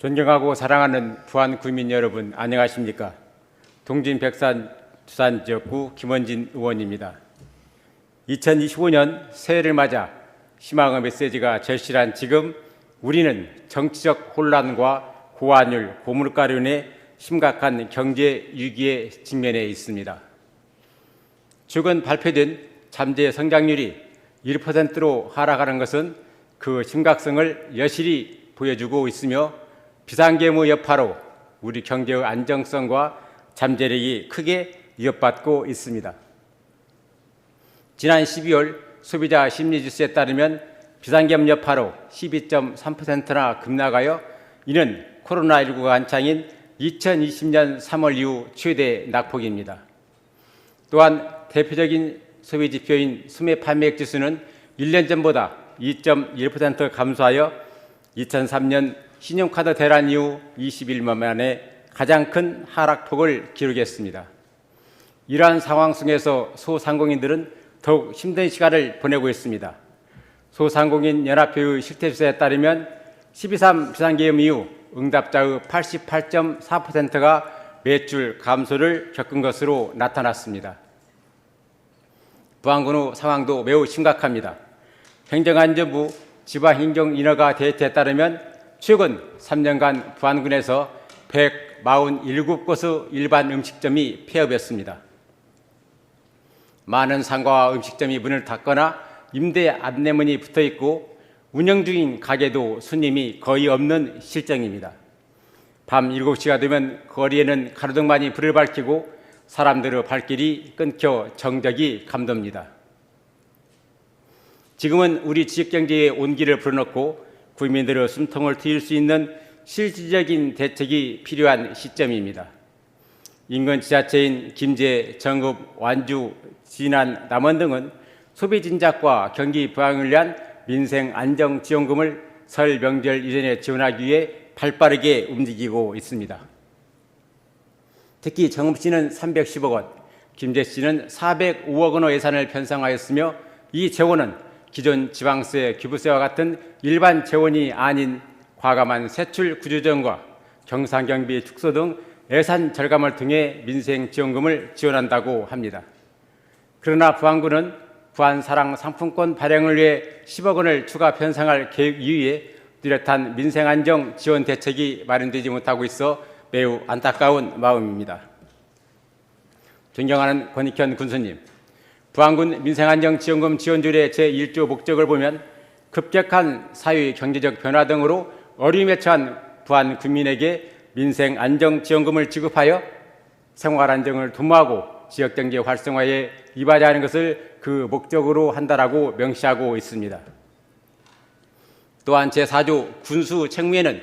존경하고 사랑하는 부안 구민 여러분 안녕하십니까? 동진 백산 두산 지역구 김원진 의원입니다. 2025년 새해를 맞아 희망의 메시지가 절실한 지금 우리는 정치적 혼란과 고환율, 고물가로 인해 심각한 경제 위기에 직면해 있습니다. 최근 발표된 잠재 성장률이 1%로 하락하는 것은 그 심각성을 여실히 보여주고 있으며 비상계무 여파로 우리 경제의 안정성과 잠재력이 크게 위협받고 있습니다. 지난 12월 소비자 심리지수에 따르면 비상계무 여파로 12.3%나 급락하여 이는 코로나19가 한창인 2020년 3월 이후 최대 낙폭입니다. 또한 대표적인 소비 지표인 수매 판매액 지수는 1년 전보다 2.1% 감소하여 2003년 신용카드 대란 이후 21년 만에 가장 큰 하락폭을 기록했습니다. 이러한 상황 속에서 소상공인들은 더욱 힘든 시간을 보내고 있습니다. 소상공인 연합회의 실태조사에 따르면 12.3 비상계엄 이후 응답자의 88.4%가 매출 감소를 겪은 것으로 나타났습니다. 부안군의 상황도 매우 심각합니다. 행정안전부 지방행정 인허가 데이터에 따르면 최근 3년간 부안군에서 147곳의 일반 음식점이 폐업했습니다. 많은 상가와 음식점이 문을 닫거나 임대 안내문이 붙어 있고 운영 중인 가게도 손님이 거의 없는 실정입니다. 밤 7시가 되면 거리에는 가로등만이 불을 밝히고 사람들의 발길이 끊겨 정적이 감돕니다. 지금은 우리 지역경제의 온기를 불어넣고 국민들의 숨통을 트일 수 있는 실질적인 대책이 필요한 시점입니다. 인근 지자체인 김제, 정읍, 완주, 진안, 남원 등은 소비 진작과 경기 부양을 위한 민생 안정 지원금을 설 명절 이전에 지원하기 위해 발빠르게 움직이고 있습니다. 특히 정읍 시는 310억 원, 김제 시는 405억 원의 예산을 편성하였으며 이 재원은 기존 지방세, 기부세와 같은 일반 재원이 아닌 과감한 세출 구조정과 경상경비 축소 등 예산 절감을 통해 민생 지원금을 지원한다고 합니다. 그러나 부안군은 부안사랑 상품권 발행을 위해 10억 원을 추가 편성할 계획 이후에 뚜렷한 민생 안정 지원 대책이 마련되지 못하고 있어 매우 안타까운 마음입니다. 존경하는 권익현 군수님, 부안군 민생안정지원금 지원조례 제1조 목적을 보면 급격한 사회 경제적 변화 등으로 어려움에 처한 부안 국민에게 민생 안정 지원금을 지급하여 생활 안정을 도모하고 지역 경제 활성화에 이바지하는 것을 그 목적으로 한다라고 명시하고 있습니다. 또한 제4조 군수 책무에는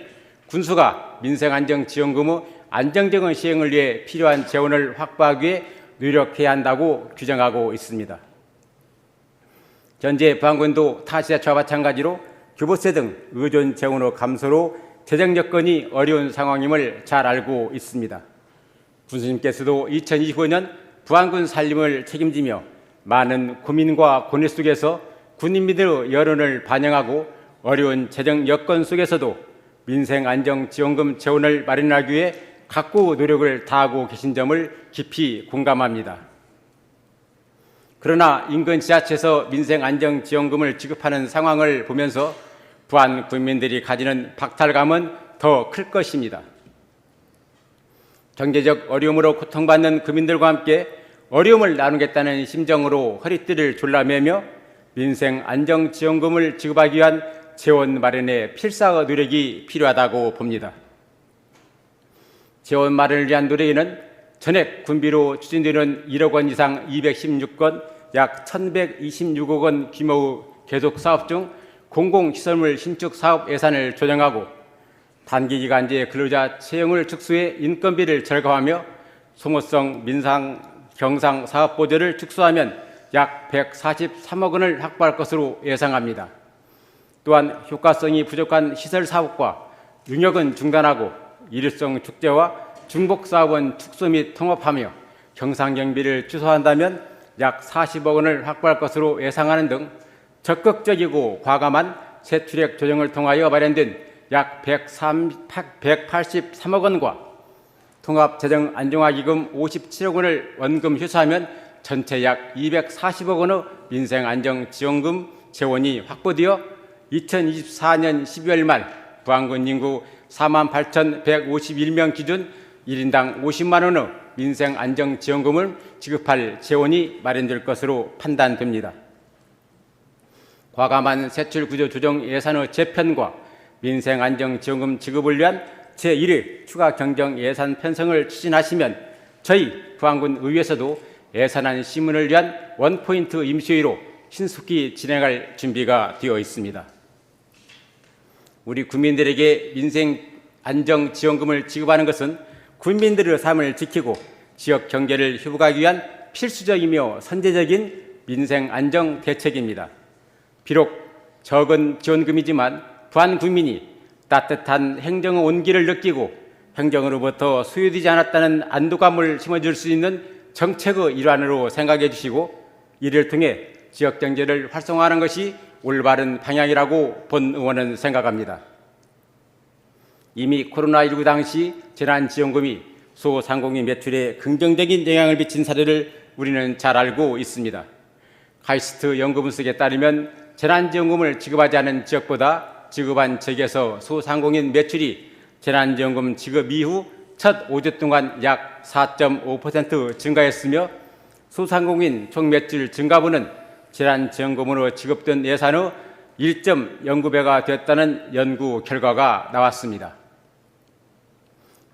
군수가 민생 안정 지원금의 안정적인 시행을 위해 필요한 재원을 확보하기 위해 노력해야 한다고 규정하고 있습니다. 현재 부안군도 타 지자체와 마찬가지로 교부세 등 의존 재원의 감소로 재정 여건이 어려운 상황임을 잘 알고 있습니다. 군수님께서도 2025년 부안군 살림을 책임지며 많은 고민과 고뇌 속에서 군인민들의 여론을 반영하고 어려운 재정 여건 속에서도 민생 안정 지원금 재원을 마련하기 위해 각고 노력을 다하고 계신 점을 깊이 공감합니다. 그러나 인근 지자체에서 민생 안정 지원금을 지급하는 상황을 보면서 부안 국민들이 가지는 박탈감은 더 클 것입니다. 경제적 어려움으로 고통받는 국민들과 함께 어려움을 나누겠다는 심정으로 허리띠를 졸라매며 민생 안정 지원금을 지급하기 위한 재원 마련에 필사의 노력이 필요하다고 봅니다. 재원 마련을 위한 노력에는 전액 군비로 추진되는 1억 원 이상 216건 약 1,126억 원 규모의 계속 사업 중 공공시설물 신축 사업 예산을 조정하고 단기 기간제 근로자 채용을 축소해 인건비를 절감하며 소모성 민상 경상 사업 보조를 축소하면 약 143억 원을 확보할 것으로 예상합니다. 또한 효과성이 부족한 시설 사업과 윤역은 중단하고 일일성 축제와 중복 사업은 축소 및 통합하며 경상경비를 취소한다면 약 40억 원을 확보할 것으로 예상하는 등 적극적이고 과감한 세출액 조정을 통하여 마련된 약 103, 183억 원과 통합재정 안정화기금 57억 원을 원금 휴수하면 전체 약 240억 원의 민생안정지원금 재원이 확보되어 2024년 12월 말 부안군 인구 48,151명 기준 1인당 50만 원의 민생 안정 지원금을 지급할 재원이 마련될 것으로 판단됩니다. 과감한 세출 구조 조정 예산의 재편과 민생 안정 지원금 지급을 위한 제1회 추가 경정 예산 편성을 추진하시면 저희 부안군 의회에서도 예산안 심문을 위한 원포인트 임시회로 신속히 진행할 준비가 되어 있습니다. 우리 국민들에게 민생 안정 지원금을 지급하는 것은 국민들의 삶을 지키고 지역 경제를 회복하기 위한 필수적이며 선제적인 민생 안정 대책입니다. 비록 적은 지원금이지만 부안 국민이 따뜻한 행정의 온기를 느끼고 행정으로부터 소요되지 않았다는 안도감을 심어줄 수 있는 정책의 일환으로 생각해 주시고 이를 통해 지역 경제를 활성화하는 것이 올바른 방향이라고 본 의원은 생각합니다. 이미 코로나19 당시 재난지원금이 소상공인 매출에 긍정적인 영향을 미친 사례를 우리는 잘 알고 있습니다. 카이스트 연구분석에 따르면 재난지원금을 지급하지 않은 지역보다 지급한 지역에서 소상공인 매출이 재난지원금 지급 이후 첫 5주 동안 약 4.5% 증가했으며 소상공인 총 매출 증가분은 재난지원금으로 지급된 예산의 1.09배가 됐다는 연구 결과가 나왔습니다.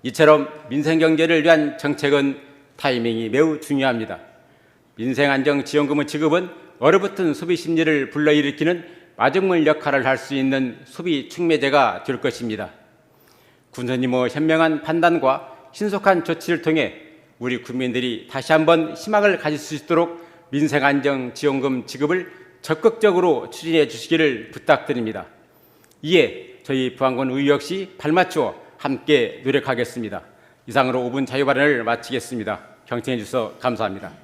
이처럼 민생경제를 위한 정책은 타이밍이 매우 중요합니다. 민생안정지원금의 지급은 얼어붙은 소비 심리를 불러일으키는 마중물 역할을 할 수 있는 소비 촉매제가 될 것입니다. 군수님의 현명한 판단과 신속한 조치를 통해 우리 국민들이 다시 한번 희망을 가질 수 있도록 민생안정지원금 지급을 적극적으로 추진해 주시기를 부탁드립니다. 이에 저희 부안군 의회 역시 발맞추어 함께 노력하겠습니다. 이상으로 5분 자유 발언을 마치겠습니다. 경청해 주셔서 감사합니다.